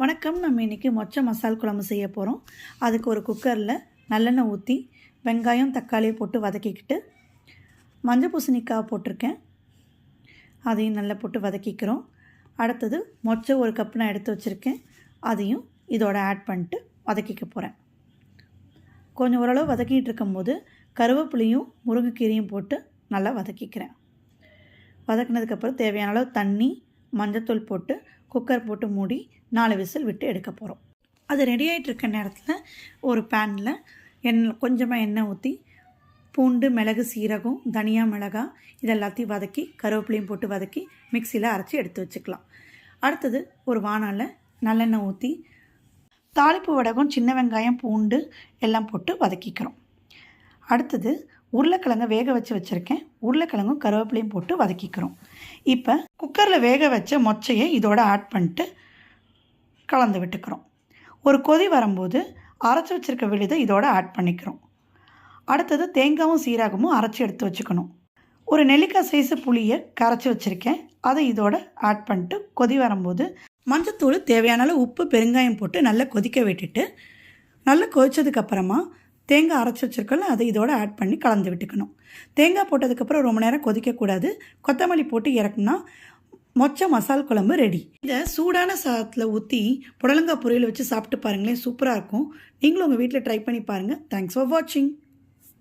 வணக்கம். நம்ம இன்றைக்கி மொச்சை மசால் குழம்பு செய்ய போகிறோம் அதுக்கு ஒரு குக்கரில் நல்லெண்ணெய் ஊற்றி வெங்காயம் தக்காளியை போட்டு வதக்கிக்கிட்டு மஞ்சள் பூசணிக்காய் போட்டிருக்கேன். அதையும் நல்லா போட்டு வதக்கிக்கிறோம். அடுத்தது மொச்சை ஒரு கப் நான் எடுத்து வச்சுருக்கேன். அதையும் இதோட ஆட் பண்ணிட்டு வதக்கிக்க போகிறேன் கொஞ்சம் ஓரளவு வதக்கிட்டு இருக்கும்போது கருவேப்பிலையும் முருங்கைக்கீரையும் போட்டு நல்லா வதக்கிக்கிறேன். வதக்கினதுக்கப்புறம் தேவையான அளவு தண்ணி மஞ்சத்தூள் போட்டு குக்கர் போட்டு மூடி நாலு விசில் விட்டு எடுக்க போகிறோம் அது ரெடி ஆகிட்டு இருக்க நேரத்தில் ஒரு பேனில் எண்ணெய் கொஞ்சமாக எண்ணெய் ஊற்றி பூண்டு மிளகு சீரகம் தனியா மிளகாய் இது எல்லாத்தையும் வதக்கி கருவேப்பிலையும் போட்டு வதக்கி மிக்சியில் அரைச்சி எடுத்து வச்சுக்கலாம். அடுத்தது ஒரு வானால் நல்லெண்ணெய் ஊற்றி தாளிப்பு வடகம் சின்ன வெங்காயம் பூண்டு எல்லாம் போட்டு வதக்கிக்கிறோம். அடுத்தது உருளைக்கிழங்க வேக வச்சு வச்சுருக்கேன். உருளைக்கிழங்கும் கருவேப்பிலையும் போட்டு வதக்கிக்கிறோம். இப்போ குக்கரில் வேக வச்ச மொச்சையை இதோட ஆட் பண்ணிட்டு கலந்து விட்டுக்கிறோம். ஒரு கொதி வரும்போது அரைச்சி வச்சுருக்க விழுதை இதோட ஆட் பண்ணிக்கிறோம். அடுத்தது தேங்காயும் சீரகமும் அரைச்சி எடுத்து வச்சுக்கணும். ஒரு நெல்லிக்காய் சைஸு புளியை கரைச்சி வச்சுருக்கேன். அதை இதோட ஆட் பண்ணிட்டு கொதி வரும்போது மஞ்சத்தூள் தேவையான அளவு உப்பு பெருங்காயம் போட்டு நல்லா கொதிக்க விட்டுட்டு நல்லா கொதித்ததுக்கப்புறமா தேங்காய் அரைச்சி வச்சுருக்கோம்ல அதை இதோட ஆட் பண்ணி கலந்து விட்டுக்கணும். தேங்காய் போட்டதுக்கப்புறம் ரொம்ப நேரம் கொதிக்கக்கூடாது. கொத்தமல்லி போட்டு இறக்குனா மொச்ச மசால் குழம்பு ரெடி இதை சூடான சாதத்தில் ஊற்றி புடலங்காய் பொரியல் வச்சு சாப்பிட்டு பாருங்களேன் சூப்பராக இருக்கும். நீங்களும் உங்கள் வீட்டில் ட்ரை பண்ணி பாருங்கள் தேங்க்ஸ் ஃபார் வாட்சிங்